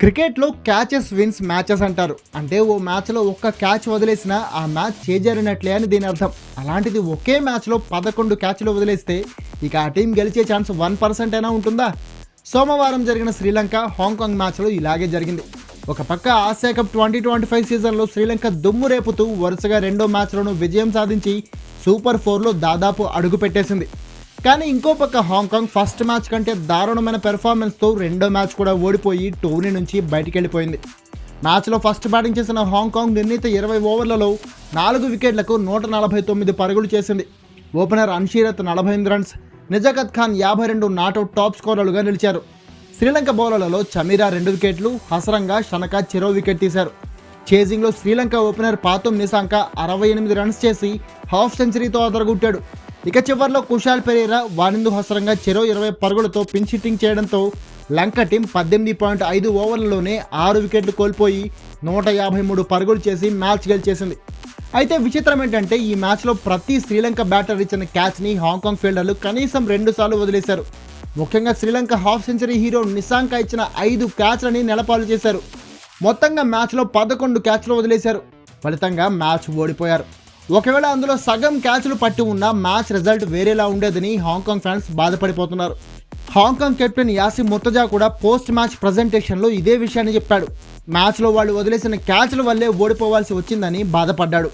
క్రికెట్లో catches wins matches అంటారు. అంటే ఓ మ్యాచ్లో ఒక్క క్యాచ్ వదిలేసినా ఆ మ్యాచ్ చేజారినట్లే అని దీని అర్థం. అలాంటిది ఒకే మ్యాచ్లో పదకొండు క్యాచ్లు వదిలేస్తే ఇక ఆ టీం గెలిచే ఛాన్స్ వన్ పర్సెంట్ అయినా ఉంటుందా? సోమవారం జరిగిన శ్రీలంక హాంకాంగ్ మ్యాచ్లో ఇలాగే జరిగింది. ఒక పక్క Asia cup twenty twenty five సీజన్లో శ్రీలంక దుమ్ము రేపుతూ వరుసగా రెండో మ్యాచ్లోనూ విజయం సాధించి సూపర్ ఫోర్లో దాదాపు అడుగు పెట్టేసింది. కానీ ఇంకో పక్క హాంకాంగ్ ఫస్ట్ మ్యాచ్ కంటే దారుణమైన పెర్ఫార్మెన్స్తో రెండో మ్యాచ్ కూడా ఓడిపోయి టోర్నీ నుంచి బయటికి వెళ్ళిపోయింది మ్యాచ్లో ఫస్ట్ బ్యాటింగ్ చేసిన హాంకాంగ్ నిర్ణీత ఇరవై ఓవర్లలో నాలుగు వికెట్లకు నూట నలభై తొమ్మిది పరుగులు చేసింది. ఓపెనర్ అన్షీరత్ నలభై ఎనిమిది రన్స్ నిజాకత్ ఖాన్ యాభై రెండు నాటౌట్ టాప్ స్కోరర్లుగా నిలిచారు. శ్రీలంక బౌలర్లలో చమీరా రెండు వికెట్లు హసరంగా షనక చెరో వికెట్ తీశారు. చేజింగ్లో శ్రీలంక ఓపెనర్ పాతం నిశాంక అరవై ఎనిమిది రన్స్ చేసి హాఫ్ సెంచరీతో అదరగొట్టాడు. ఇక చివరిలో కుషాల్ పెరీరా వానిందు హసరంగా చెరో ఇరవై పరుగులతో పిన్ హిట్టింగ్ చేయడంతో లంక టీం పద్దెనిమిది పాయింట్ ఐదు ఓవర్లలోనే ఆరు వికెట్లు కోల్పోయి నూట యాభై మూడు పరుగులు చేసి మ్యాచ్ గెలిచేసింది. అయితే విచిత్రం ఏంటంటే ఈ మ్యాచ్లో ప్రతి శ్రీలంక బ్యాటర్ ఇచ్చిన క్యాచ్ని హాంకాంగ్ ఫీల్డర్లు కనీసం రెండుసార్లు వదిలేశారు. ముఖ్యంగా Sri Lanka half century hero Nissanka ఇచ్చిన ఐదు క్యాచ్లని నెలపాలు చేశారు. మొత్తంగా మ్యాచ్లో పదకొండు క్యాచ్లు వదిలేశారు. ఫలితంగా మ్యాచ్ ఓడిపోయారు. ఒకవేళ అందులో సగం క్యాచ్లు పట్టి ఉన్న మ్యాచ్ రిజల్ట్ వేరేలా ఉండేదని Hong Kong fans బాధపడిపోతున్నారు. Hong Kong captain Yasim Murtaza కూడా పోస్ట్ మ్యాచ్ ప్రజెంటేషన్లో ఇదే విషయాన్ని చెప్పాడు. మ్యాచ్లో వాళ్ళు వదిలేసిన క్యాచ్ల వల్లే ఓడిపోవాల్సి వచ్చిందని బాధపడ్డాడు.